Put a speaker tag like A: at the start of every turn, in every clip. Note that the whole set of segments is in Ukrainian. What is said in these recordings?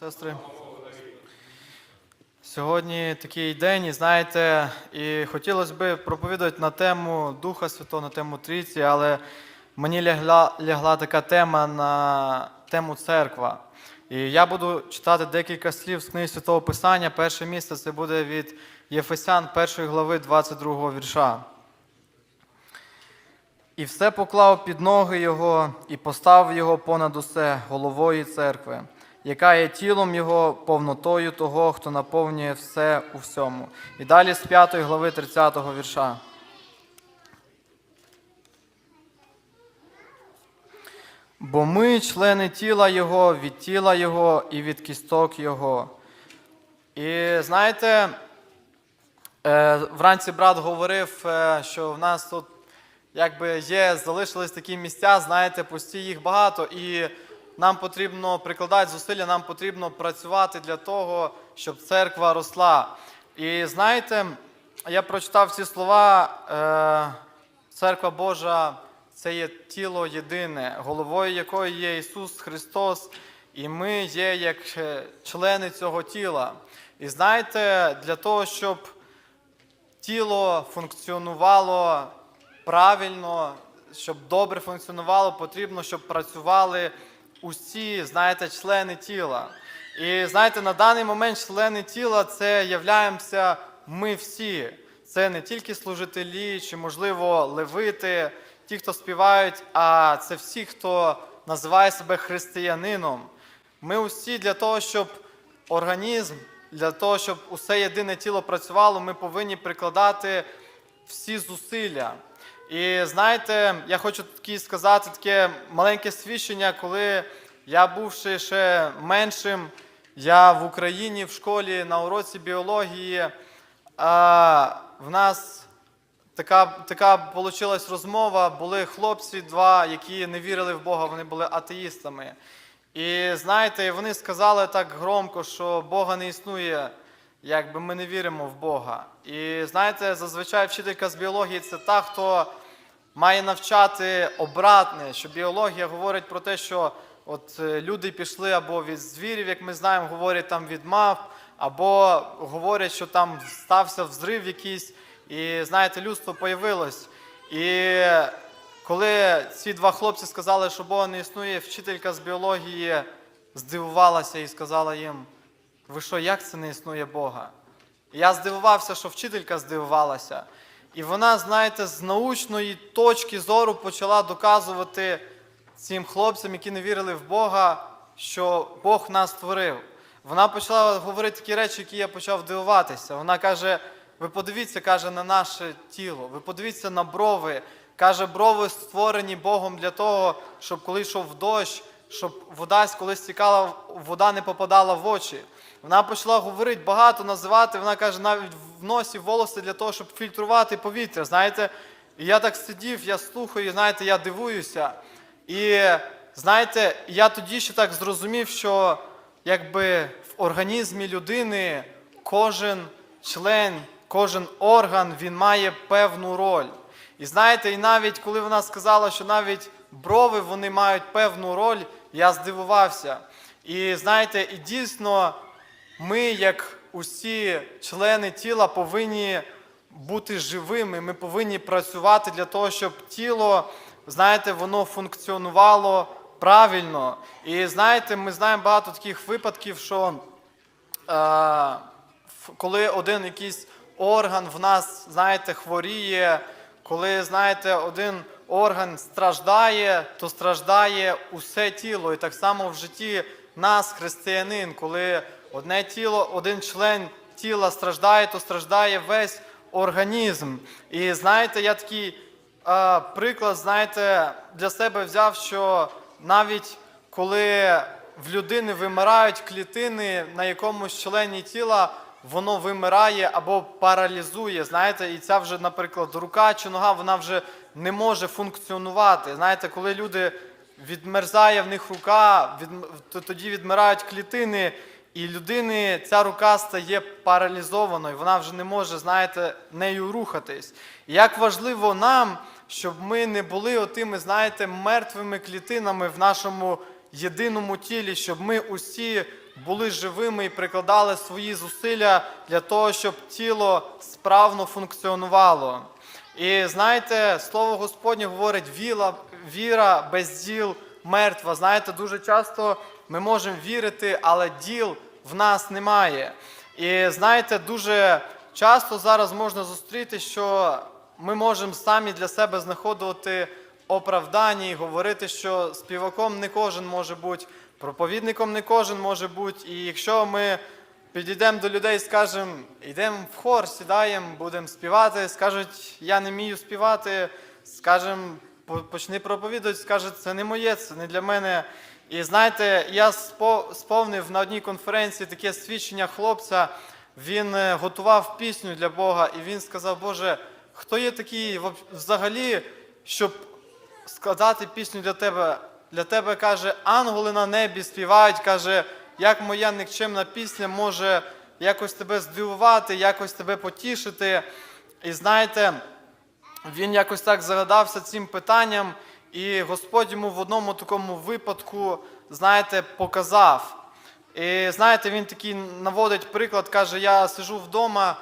A: Сестри, сьогодні такий день, і знаєте, і хотілося б проповідати на тему Духа Святого, на тему Трійці, але мені лягла, лягла така тема на тему церква. І я буду читати декілька слів з книги Святого Писання. Перше місце це буде від Єфесян 1 глави 22 вірша. І все поклав під ноги його, і поставив його понад усе головою церкви, яка є тілом його повнотою того, хто наповнює все у всьому. І далі з 5 глави 30 вірша. Бо ми члени тіла Його, від тіла Його і від кісток Його. І знаєте, е, вранці брат говорив, е, що в нас тут якби є, залишились такі місця, знаєте, пусті їх багато, і нам потрібно прикладати зусилля, нам потрібно працювати для того, щоб церква росла. І знаєте, я прочитав ці слова, е, церква Божа це є тіло єдине, головою якої є Ісус Христос, і ми є як е, члени цього тіла. І знаєте, для того, щоб тіло функціонувало правильно, щоб добре функціонувало, потрібно, щоб працювали усі, знаєте, члени тіла. І знаєте, на даний момент члени тіла це являємося ми всі. Це не тільки служителі, чи, можливо, левити, ті, хто співають, а це всі, хто називає себе християнином. Ми усі для того, щоб організм, для того, щоб усе єдине тіло працювало, ми повинні прикладати всі зусилля. І знаєте, я хочу такі сказати таке маленьке свідчення, коли я бувши ще меншим, я в Україні в школі на уроці біології, а в нас така, така вийшла розмова. Були хлопці два, які не вірили в Бога, вони були атеїстами. І знаєте, вони сказали так громко, що Бога не існує, якби ми не віримо в Бога. І знаєте, зазвичай вчителька з біології це та, хто має навчати обратне, що біологія говорить про те, що от е, люди пішли або від звірів, як ми знаємо, говорять там від мав, або говорять, що там стався взрив якийсь, і знаєте, людство появилось. І коли ці два хлопці сказали, що Бога не існує, вчителька з біології здивувалася і сказала їм: ви що, як це не існує Бога? І я здивувався, що вчителька здивувалася. І вона, знаєте, з научної точки зору почала доказувати цим хлопцям, які не вірили в Бога, що Бог нас створив. Вона почала говорити такі речі, які я почав дивуватися. Вона каже: ви подивіться, каже, на наше тіло, ви подивіться на брови. Каже, брови створені Богом для того, щоб коли йшов дощ, щоб вода колись стікала, вода не попадала в очі. Вона почала говорити багато, називати. Вона каже, навіть в носі волоси для того, щоб фільтрувати повітря. Знаєте, і я так сидів, я слухаю, знаєте, я дивуюся. І знаєте, я тоді ще так зрозумів, що якби в організмі людини кожен член, кожен орган він має певну роль. І знаєте, і навіть коли вона сказала, що навіть брови вони мають певну роль, я здивувався. І знаєте, і дійсно ми, як усі члени тіла, повинні бути живими. Ми повинні працювати для того, щоб тіло, знаєте, воно функціонувало правильно. І знаєте, ми знаємо багато таких випадків, що е, коли один якийсь орган в нас, знаєте, хворіє, коли, знаєте, один орган страждає, то страждає усе тіло. І так само в житті нас, християнин, коли одне тіло, один член тіла страждає, то страждає весь організм. І знаєте, я такий е, приклад, знаєте, для себе взяв, що навіть коли в людини вимирають клітини на якомусь члені тіла, воно вимирає або паралізує. Знаєте, і ця вже, наприклад, рука чи нога, вона вже не може функціонувати. Знаєте, коли люди відмерзає в них рука, від, то тоді відмирають клітини, і людини ця рука стає паралізованою, вона вже не може, знаєте, нею рухатись. І як важливо нам, щоб ми не були отими, знаєте, мертвими клітинами в нашому єдиному тілі, щоб ми усі були живими і прикладали свої зусилля для того, щоб тіло справно функціонувало. І знаєте, слово Господнє говорить, віра, без діл мертва. Знаєте, дуже часто ми можемо вірити, але діл в нас немає. І знаєте, дуже часто зараз можна зустріти, що ми можемо самі для себе знаходити оправдання і говорити, що співаком не кожен може бути, проповідником не кожен може бути. І якщо ми підійдемо до людей і скажемо, йдемо в хор, сідаємо, будемо співати, скажуть, я не вмію співати, скажемо, «По- почни проповідувати, скажуть, це не моє, це не для мене. І знаєте, я спо- сповнив на одній конференції таке свідчення хлопця. Він е, готував пісню для Бога, і він сказав, Боже, хто є такий взагалі, щоб складати пісню для тебе. Для тебе каже, ангели на небі співають, каже, як моя нікчемна пісня може якось тебе здивувати, якось тебе потішити. І знаєте, він якось так загадався цим питанням, і Господь йому в одному такому випадку, знаєте, показав. І знаєте, він такий наводить приклад, каже: я сижу вдома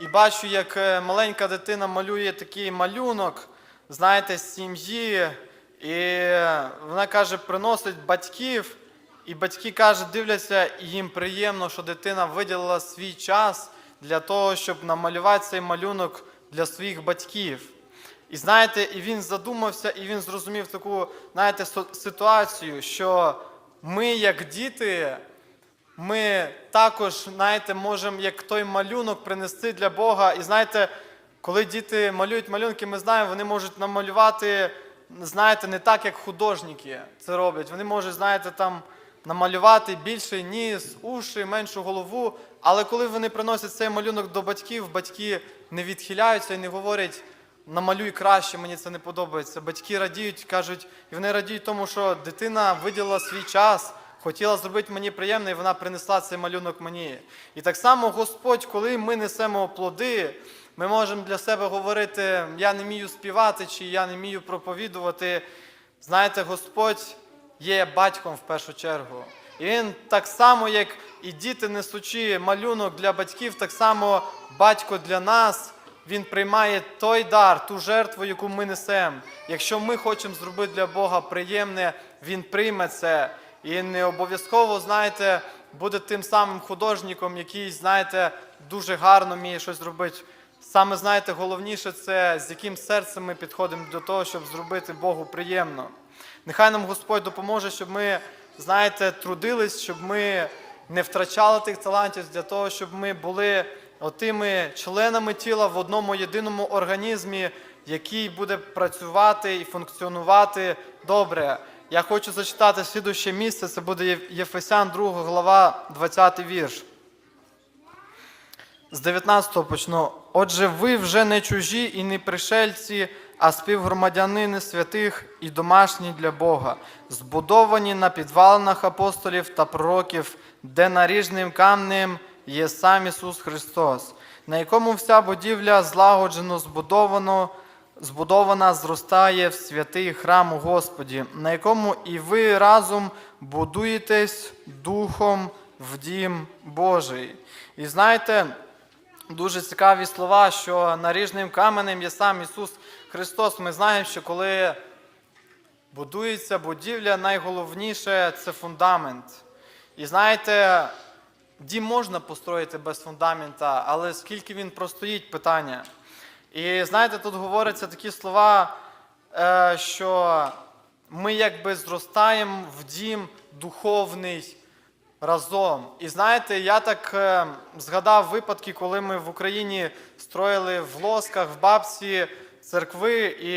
A: і бачу, як е, маленька дитина малює такий малюнок, знаєте, сім'ї. І вона каже, приносить батьків, і батьки каже, дивляться, і їм приємно, що дитина виділила свій час для того, щоб намалювати цей малюнок для своїх батьків. І знаєте, і він задумався, і він зрозумів таку, знаєте, ситуацію, що ми, як діти, ми також, знаєте, можемо як той малюнок принести для Бога. І знаєте, коли діти малюють малюнки, ми знаємо, вони можуть намалювати, знаєте, не так, як художники це роблять. Вони можуть, знаєте, там намалювати більший ніс, уші, меншу голову. Але коли вони приносять цей малюнок до батьків, батьки не відхиляються і не говорять. Намалюй краще, мені це не подобається. Батьки радіють, кажуть, і вони радіють тому, що дитина виділила свій час, хотіла зробити мені приємно, і вона принесла цей малюнок мені. І так само Господь, коли ми несемо плоди, ми можемо для себе говорити, я не вмію співати, чи я не вмію проповідувати. Знаєте, Господь є батьком в першу чергу. І він так само, як і діти несучи малюнок для батьків, так само батько для нас. Він приймає той дар, ту жертву, яку ми несемо. Якщо ми хочемо зробити для Бога приємне, Він прийме це. І не обов'язково, знаєте, буде тим самим художником, який, знаєте, дуже гарно вміє щось зробити. Саме, знаєте, головніше це з яким серцем ми підходимо до того, щоб зробити Богу приємно. Нехай нам Господь допоможе, щоб ми, знаєте, трудились, щоб ми не втрачали тих талантів для того, щоб ми були отими членами тіла в одному єдиному організмі, який буде працювати і функціонувати добре. Я хочу зачитати слідуще місце, це буде Єф- Єфесян 2 глава, 20 вірш. З 19 почну. Отже, ви вже не чужі і не пришельці, а співгромадянини святих і домашні для Бога, збудовані на підвалинах апостолів та пророків, де наріжним камнем є сам Ісус Христос, на якому вся будівля злагоджено збудовано, збудована зростає в святий храм Господі, на якому і ви разом будуєтесь Духом в дім Божий. І знаєте, дуже цікаві слова, що наріжним каменем є сам Ісус Христос. Ми знаємо, що коли будується будівля, найголовніше це фундамент. І знаєте, дім можна построїти без фундамента, але скільки він простоїть, питання. І знаєте, тут говоряться такі слова, е, що ми якби зростаємо в дім духовний разом. І знаєте, я так е, згадав випадки, коли ми в Україні строїли в Лосках, в Бабці церкви. І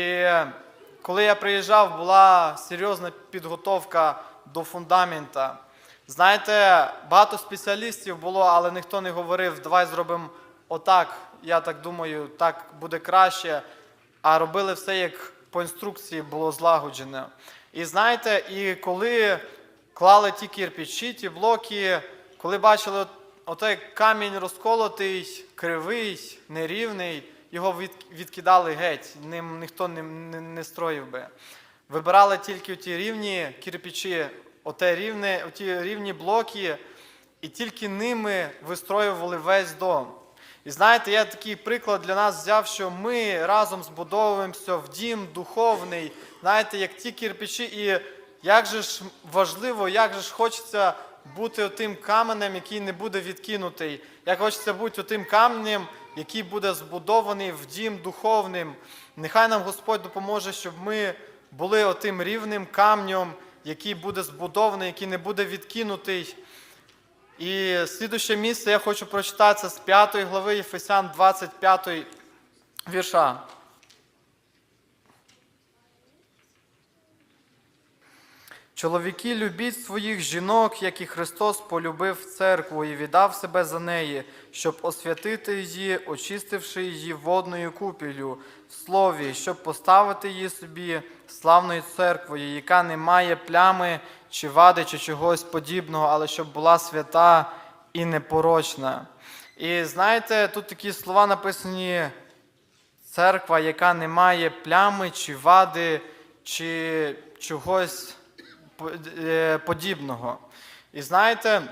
A: коли я приїжджав, була серйозна підготовка до фундамента. Знаєте, багато спеціалістів було, але ніхто не говорив, давай зробимо отак. Я так думаю, так буде краще. А робили все як по інструкції було злагоджено. І знаєте, і коли клали ті кирпичі, ті блоки, коли бачили от- отой камінь розколотий, кривий, нерівний, його відкидали геть, ним ніхто не, не, не строїв би. Вибирали тільки ті рівні кирпичі, оте рівне, оті рівні блоки, і тільки ними вистроювали весь дом. І знаєте, я такий приклад для нас взяв, що ми разом збудовуємося в дім духовний, знаєте, як ті кирпичі, і як же ж важливо, як же ж хочеться бути тим каменем, який не буде відкинутий, як хочеться бути тим каменем, який буде збудований в дім духовним. Нехай нам Господь допоможе, щоб ми були отим рівним камнем, який буде збудований, який не буде відкинутий. І слідуще місце я хочу прочитати з 5 глави Єфесян 25 вірша. Чоловіки, любіть своїх жінок, як і Христос полюбив церкву і віддав себе за неї, щоб освятити її, очистивши її водною купіллю в слові, щоб поставити її собі славною церквою, яка не має плями чи вади, чи чогось подібного, але щоб була свята і непорочна. І знаєте, тут такі слова написані церква, яка не має плями чи вади, чи чогось подібного. І знаєте,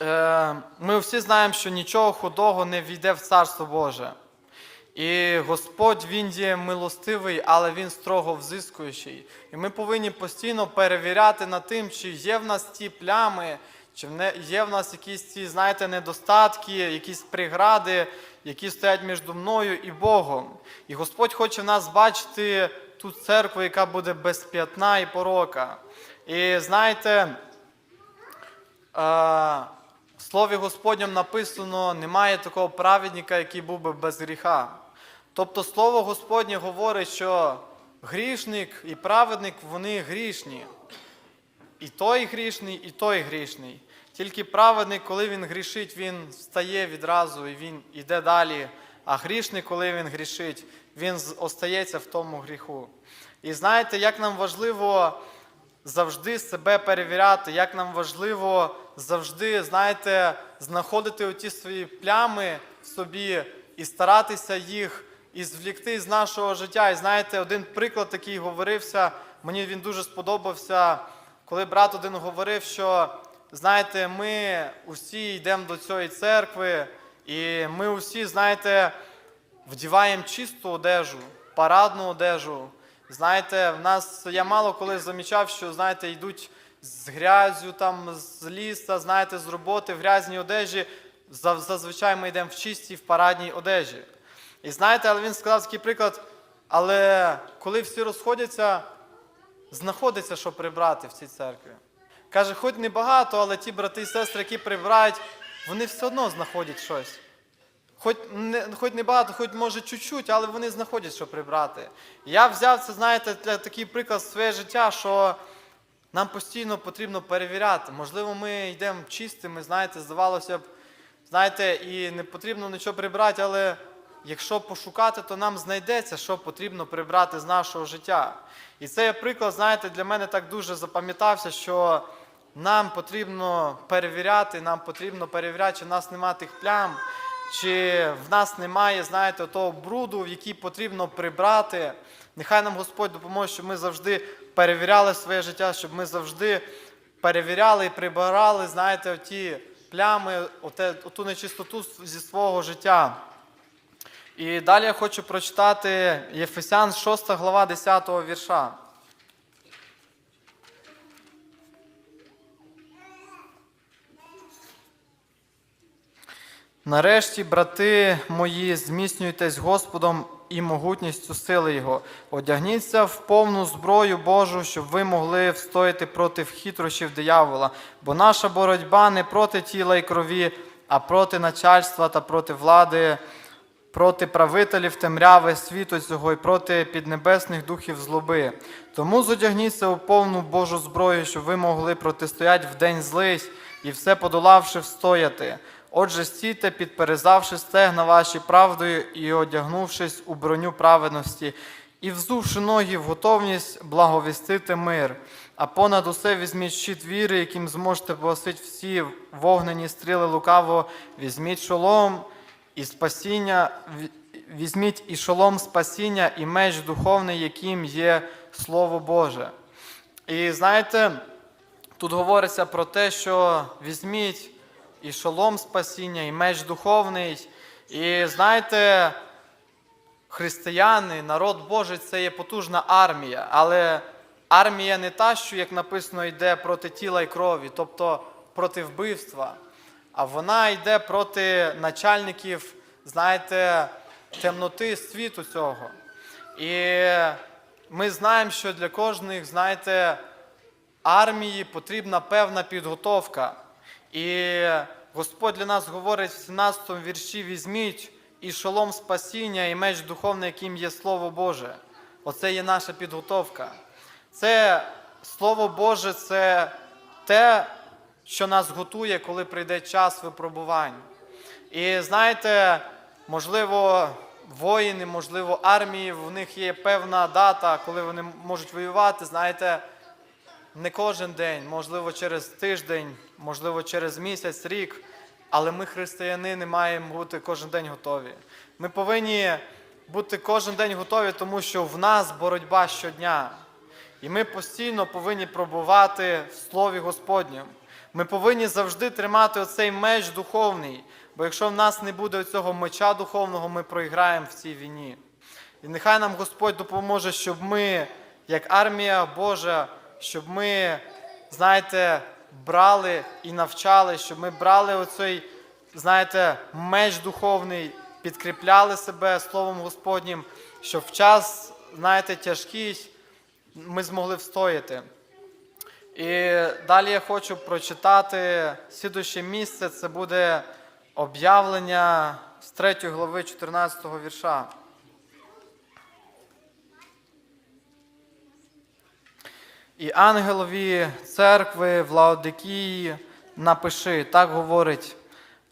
A: е, ми всі знаємо, що нічого худого не війде в Царство Боже. І Господь Він є милостивий, але Він строго взискуючий. І ми повинні постійно перевіряти над тим, чи є в нас ті плями, чи є в нас якісь ці, знаєте, недостатки, якісь прегради, які стоять між мною і Богом. І Господь хоче в нас бачити ту церкву, яка буде без п'ятна і порока. І знаєте, е, в Слові Господньому написано, немає такого праведника, який був би без гріха. Тобто Слово Господнє говорить, що грішник і праведник вони грішні. І той грішний, і той грішний. Тільки праведник, коли він грішить, він встає відразу і він йде далі. А грішник, коли він грішить, він остається в тому гріху. І знаєте, як нам важливо завжди себе перевіряти, як нам важливо завжди, знаєте, знаходити оті свої плями в собі і старатися їх і звлікти з нашого життя. І знаєте, один приклад такий говорився, мені він дуже сподобався, коли брат один говорив, що знаєте, ми усі йдемо до цієї церкви, і ми усі, знаєте, вдіваємо чисту одежу, парадну одежу. Знаєте, в нас я мало коли замічав, що знаєте, йдуть з грязю, там з ліса, знаєте, з роботи в грязній одежі. Зазвичай ми йдемо в чистій, в парадній одежі. І знаєте, але він сказав такий приклад, але коли всі розходяться, знаходиться, що прибрати в цій церкві. Каже, хоч небагато, але ті брати і сестри, які прибирають, вони все одно знаходять щось. Хоч не, хоч не багато, хоч може чуть-чуть, але вони знаходять, що прибрати. Я взяв це, знаєте, для такий приклад своє життя, що нам постійно потрібно перевіряти. Можливо, ми йдемо чистими, знаєте, здавалося б, знаєте, і не потрібно нічого прибрати, але якщо пошукати, то нам знайдеться, що потрібно прибрати з нашого життя. І цей приклад, знаєте, для мене так дуже запам'ятався, що нам потрібно перевіряти, нам потрібно перевіряти, чи в нас немає тих плям, чи в нас немає, знаєте, того бруду, в який потрібно прибрати. Нехай нам Господь допоможе, щоб ми завжди перевіряли своє життя, щоб ми завжди перевіряли і прибирали, знаєте, ті плями, оту нечистоту зі свого життя. І далі я хочу прочитати Єфесян 6 глава 10 вірша. Нарешті, брати мої, зміцнюйтесь Господом і могутністю сили Його. Одягніться в повну зброю Божу, щоб ви могли встояти проти хитрощів диявола. Бо наша боротьба не проти тіла і крові, а проти начальства та проти влади, проти правителів темряви світу цього і проти піднебесних духів злоби. Тому зодягніться у повну Божу зброю, щоб ви могли протистояти в день злий і все подолавши встояти. Отже, стійте, підперезавши стегна ваші правдою і одягнувшись у броню праведності, і взувши ноги в готовність благовістити мир. А понад усе візьміть щит віри, яким зможете погасити всі вогнені стріли лукаво, візьміть шолом і спасіння, візьміть і шолом спасіння, і меч духовний, яким є Слово Боже. І знаєте, Тут говориться про те, що візьміть і шолом спасіння, і меч духовний. І знаєте, християни, народ Божий це є потужна армія, але армія не та, що, як написано, йде проти тіла і крові, тобто проти вбивства, а вона йде проти начальників, знаєте, темноти світу цього. І ми знаємо, що для кожних, знаєте, армії потрібна певна підготовка. І Господь для нас говорить в 17 вірші: візьміть і шолом спасіння, і меч духовний, яким є Слово Боже. Оце є наша підготовка. Це Слово Боже, це те, що нас готує, коли прийде час випробувань. І знаєте, можливо, воїни, можливо, армії, в них є певна дата, коли вони можуть воювати. Знаєте, не кожен день, можливо, через тиждень, можливо, через місяць, рік. Але ми, християнини, маємо бути кожен день готові. Ми повинні бути кожен день готові, тому що в нас боротьба щодня. І ми постійно повинні пробувати в Слові Господньому. Ми повинні завжди тримати оцей меч духовний, бо якщо в нас не буде цього меча духовного, ми проіграємо в цій війні. І нехай нам Господь допоможе, щоб ми, як армія Божа, щоб ми, знаєте, брали і навчали, щоб ми брали оцей, знаєте, меч духовний, підкріпляли себе Словом Господнім, щоб в час, знаєте, тяжкий ми змогли встояти. І далі я хочу прочитати слідуще місце, це буде об'явлення з 3 глави 14 вірша. І ангелові церкви в Лаодикії напиши, так говорить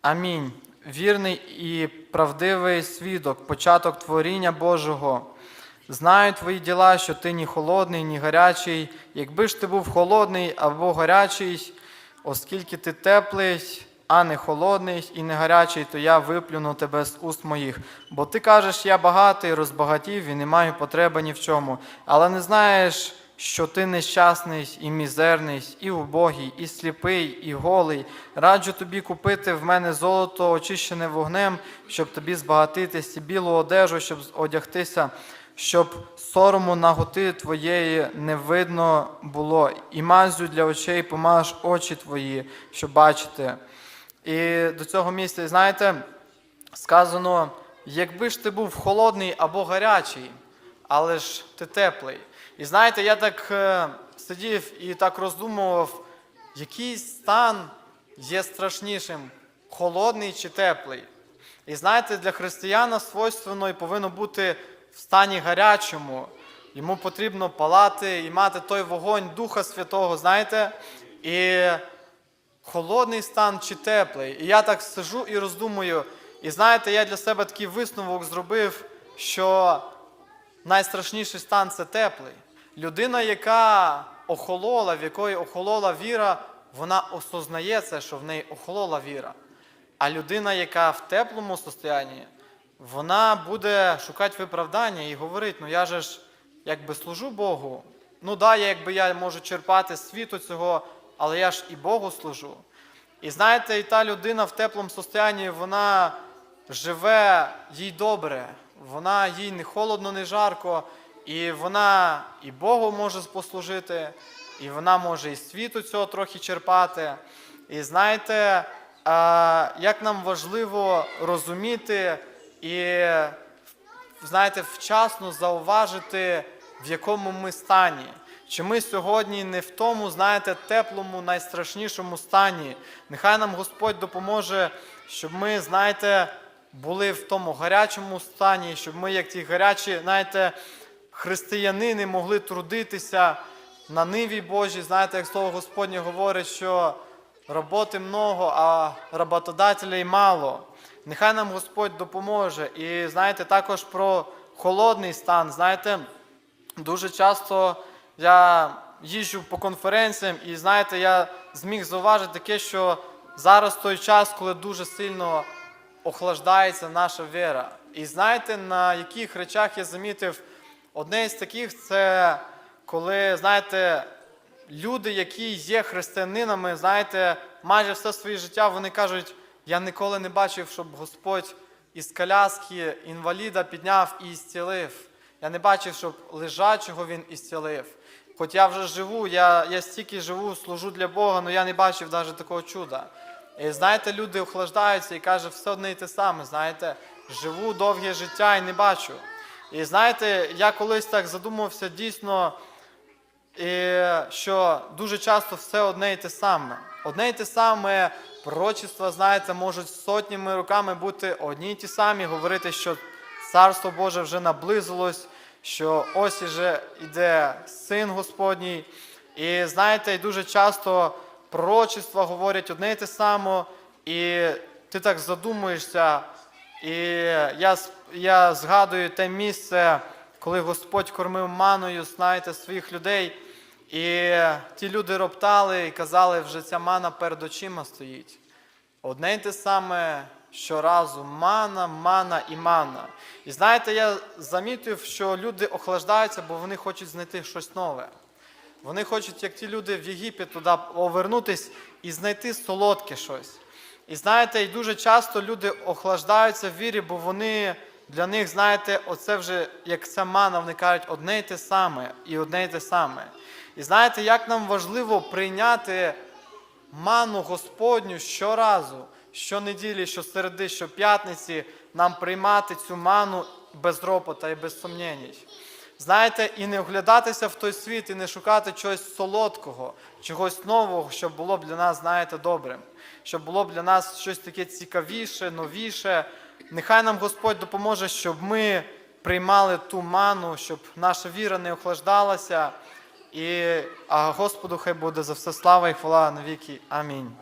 A: Амінь. Вірний і правдивий свідок, початок творіння Божого. Знаю твої діла, що ти ні холодний, ні гарячий. Якби ж ти був холодний або гарячий, оскільки ти теплий, а не холодний і не гарячий, то я виплюну тебе з уст моїх. Бо ти кажеш, я багатий, розбагатів і не маю потреби ні в чому. Але не знаєш, що ти нещасний і мізерний, і убогий, і сліпий, і голий. Раджу тобі купити в мене золото, очищене вогнем, щоб тобі збагатитись, і білу одежу, щоб одягтися, щоб сорому наготи твоєї не видно було, і мазю для очей помаж очі твої, щоб бачити. І до цього місця, знаєте, сказано, якби ж ти був холодний або гарячий, але ж ти теплий. І знаєте, я так е, сидів і так роздумував, який стан є страшнішим холодний чи теплий. І знаєте, для християна свойственно і повинно бути в стані гарячому. Йому потрібно палати і мати той вогонь Духа Святого, знаєте, і холодний стан чи теплий. І я так сижу і роздумую. І знаєте, я для себе такий висновок зробив, що найстрашніший стан це теплий. Людина, яка охолола, в якої охолола віра, вона осознає це, що в неї охолола віра. А людина, яка в теплому состоянні, вона буде шукати виправдання і говорить: ну я же ж якби служу Богу. Ну да, я, якби я можу черпати світу цього, але я ж і Богу служу. І знаєте, і та людина в теплому состоянні, вона живе їй добре, вона їй не холодно, не жарко, і вона і Богу може послужити, і вона може і світу цього трохи черпати. І знаєте, як нам важливо розуміти і знаєте, вчасно зауважити, в якому ми стані. Чи ми сьогодні не в тому, знаєте, теплому, найстрашнішому стані. Нехай нам Господь допоможе, щоб ми, знаєте, були в тому гарячому стані, щоб ми, як ті гарячі, знаєте, християнини могли трудитися на ниві Божій. Знаєте, як слово Господнє говорить, що роботи много, а роботодателей мало. Нехай нам Господь допоможе. І знаєте, також про холодний стан. Знаєте, дуже часто я їжджу по конференціям, і знаєте, я зміг зауважити таке, що зараз той час, коли дуже сильно охлаждається наша віра. І знаєте, на яких речах я замітив, одне із таких це коли, знаєте, люди, які є християнинами, знаєте, майже все своє життя вони кажуть, я ніколи не бачив, щоб Господь із коляски інваліда підняв і ісцілив. Я не бачив, щоб лежачого він ісцілив. Хоч я вже живу, я, я стільки живу, служу для Бога, але я не бачив навіть такого чуда. І знаєте, люди охлаждаються і кажуть, все одне і те саме. Знаєте, живу довге життя і не бачу. І знаєте, я колись так задумався дійсно, що дуже часто все одне і те саме. Одне і те саме пророчества, знаєте, можуть сотнями роками бути одні й ті самі, говорити, що Царство Боже вже наблизилось, що ось іже йде Син Господній. І знаєте, дуже часто пророчества говорять одне і те саме, і ти так задумуєшся. І я, я згадую те місце, коли Господь кормив маною, знаєте, своїх людей. І ті люди роптали і казали, вже ця мана перед очима стоїть. Одне й те саме щоразу мана, мана і мана. І знаєте, я замітив, що люди охлаждаються, бо вони хочуть знайти щось нове. Вони хочуть, як ті люди в Єгипет, туди повернутись і знайти солодке щось. І знаєте, і дуже часто люди охлаждаються в вірі, бо вони для них, знаєте, оце вже як ця мана, вони кажуть одне й те саме, і одне й те саме. І знаєте, як нам важливо прийняти ману Господню щоразу, щонеділі, щосереди, щоп'ятниці, нам приймати цю ману без ропота і без сумнєнь. Знаєте, і не оглядатися в той світ, і не шукати чогось солодкого, чогось нового, щоб було б для нас, знаєте, добрим, щоб було для нас щось таке цікавіше, новіше. Нехай нам Господь допоможе, щоб ми приймали ту ману, щоб наша віра не охлаждалася. І, а Господу хай буде за все слава і хвала навіки. Амінь.